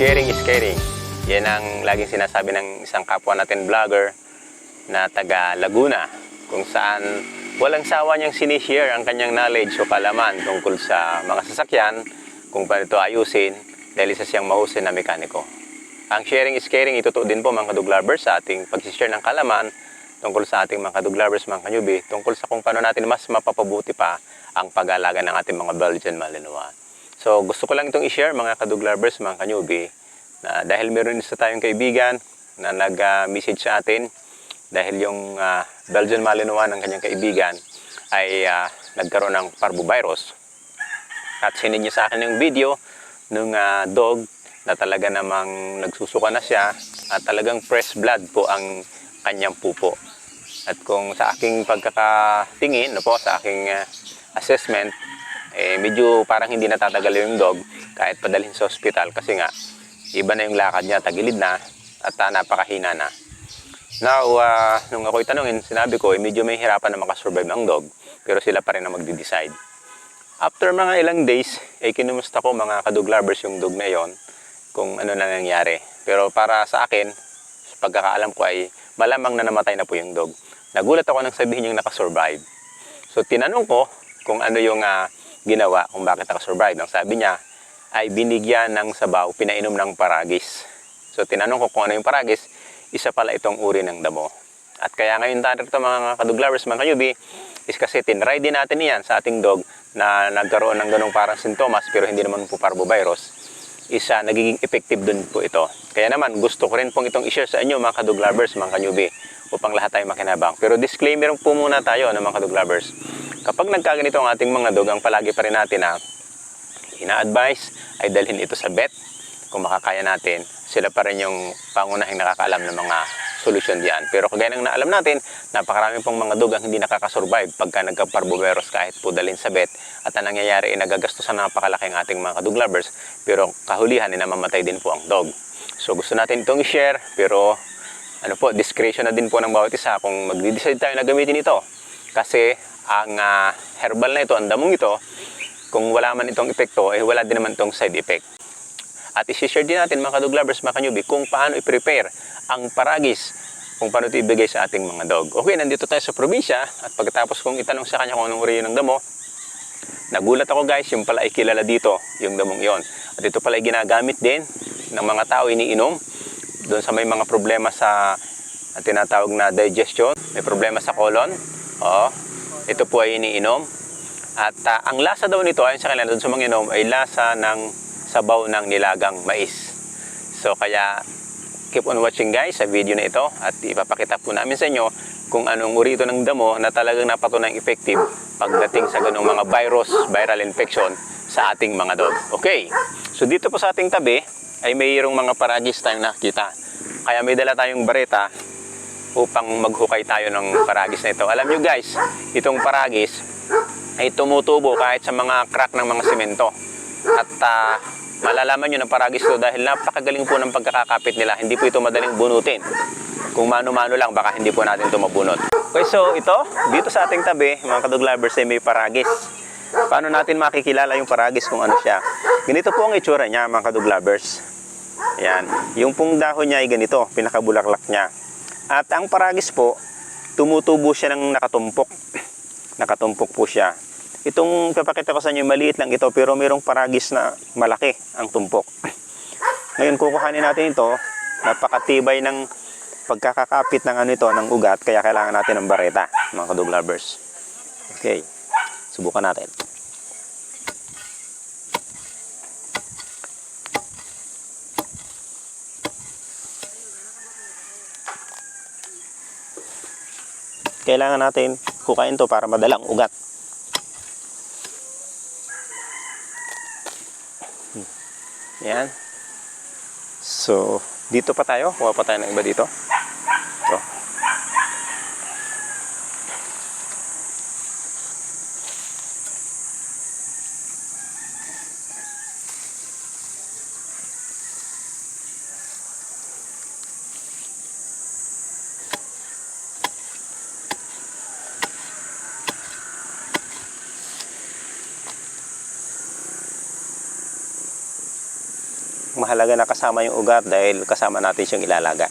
sharing is caring. Yan ang laging sinasabi ng isang kapwa natin vlogger na taga Laguna kung saan walang sawa niyang sinishare ang kanyang knowledge o kalaman tungkol sa mga sasakyan, kung paano ito ayusin dahil isa siyang mahusay na mekaniko. Ang sharing is caring, itutuo din po mga kaduglavers sa ating pag-share ng kalaman tungkol sa ating mga kaduglavers, mga kanyubi, tungkol sa kung paano natin mas mapapabuti pa ang pag-alaga ng ating mga Belgian Malinois. So gusto ko lang itong i-share mga kaduglavers, mga kanyubi, na dahil meron isa tayong kaibigan na nag-message sa atin dahil yung ah, Belgian Malinois ng kanyang kaibigan ay ah, nagkaroon ng parvovirus. At sinend niya sa akin yung video ng dog na talaga namang nagsusuka na siya at talagang fresh blood po ang kanyang pupo. At kung sa aking pagkakatingin, no po, sa aking ah, assessment, eh, medyo parang hindi natatagal yung dog kahit padalhin sa ospital kasi nga iba na yung lakad niya, tagilid na at ah, napakahina na. Now, ah, nung ako'y tanungin, sinabi ko, eh, medyo may hirapan na makasurvive ang dog pero sila pa rin ang magde-decide. After mga ilang days, eh kinumusta ko mga kadog lovers yung dog na yon kung ano na nangyari. Pero para sa akin, pagkakaalam ko ay malamang na namatay na po yung dog. Nagulat ako nang sabihin yung nakasurvive. So tinanong ko kung ano yung ah, ginawa, kung bakit nakasurvive. Ang sabi niya ay binigyan ng sabaw, pinainom ng paragis. So tinanong ko kung ano yung paragis, isa pala itong uri ng damo. At kaya ngayon tayo rito mga kaduglavers, mga kayubi, is kasi tinry din natin yan sa ating dog na nagkaroon ng ganong parang sintomas pero hindi naman po parvovirus isa nagiging effective dun po ito. Kaya naman gusto ko rin pong itong i-share sa inyo mga kadog lovers, mga kanyubi upang lahat tayo makinabang. Pero disclaimer po muna tayo ng mga kadog lovers. Kapag nagkaganito ang ating mga dog, ang palagi pa rin natin na ina-advise ay dalhin ito sa vet kung makakaya natin. Sila pa rin yung pangunahing nakakaalam ng mga solusyon diyan. Pero kagaya ng naalam natin, napakarami pong mga dog ang hindi nakakasurvive pagka nagka-parvovirus kahit po dalhin sa vet. At ang nangyayari ay nagagastusan ng napakalaki ang ating mga kadog lovers. Pero kahulihan ay namamatay din po ang dog. So gusto natin itong i-share pero ano po, discretion na din po ng bawat isa kung magde-decide tayo na gamitin ito. Kasi ang ah, herbal na ito, ang damong ito, kung wala man itong epekto, eh wala din naman itong side effect. At isi-share din natin mga kadog lovers, mga kanyubi, kung paano i-prepare ang paragis, kung paano ito ibigay sa ating mga dog. Okay, nandito tayo sa probinsya at pagkatapos kong itanong sa kanya kung anong uri ng damo, nagulat ako guys, yung pala ay kilala dito, yung damong iyon. At ito pala ay ginagamit din ng mga tao iniinom doon sa may mga problema sa tinatawag na digestion, may problema sa colon. Oo, ito po ay iniinom. At ah, ang lasa daw nito, ayon sa kanila, doon sa mga inom, ay lasa ng sabaw ng nilagang mais. So kaya keep on watching guys sa video na ito at ipapakita po namin sa inyo kung anong uri ito ng damo na talagang napatunay effective pagdating sa ganung mga virus, viral infection sa ating mga dog. Okay, so dito po sa ating tabi ay mayroong mga paragis tayong nakita. Kaya may dala tayong bareta upang maghukay tayo ng paragis na ito. Alam nyo guys, itong paragis ay tumutubo kahit sa mga crack ng mga semento. At ah, malalaman nyo ng paragis ito dahil napakagaling po ng pagkakakapit nila. Hindi po ito madaling bunutin. Kung mano-mano lang, baka hindi po natin ito mabunot. Okay, so ito, dito sa ating tabi, mga lovers, ay may paragis. Paano natin makikilala yung paragis kung ano siya? Ganito po ang itsura niya, mga kadog lovers. Ayan. Yung pong dahon niya ay ganito, pinakabulaklak niya. At ang paragis po, tumutubo siya ng nakatumpok. Nakatumpok po siya. Itong papakita ko sa inyo, maliit lang ito pero mayroong paragis na malaki ang tumpok. Ngayon kukuhanin natin ito, napakatibay ng pagkakakapit ng ano ito, ng ugat, kaya kailangan natin ng bareta, mga kadog lovers. Okay, subukan natin. Kailangan natin hukayin to para madalang ugat. Yan. So, dito pa tayo. Kuha pa tayo ng iba dito. Mahalaga na kasama yung ugat dahil kasama natin siyang ilalaga.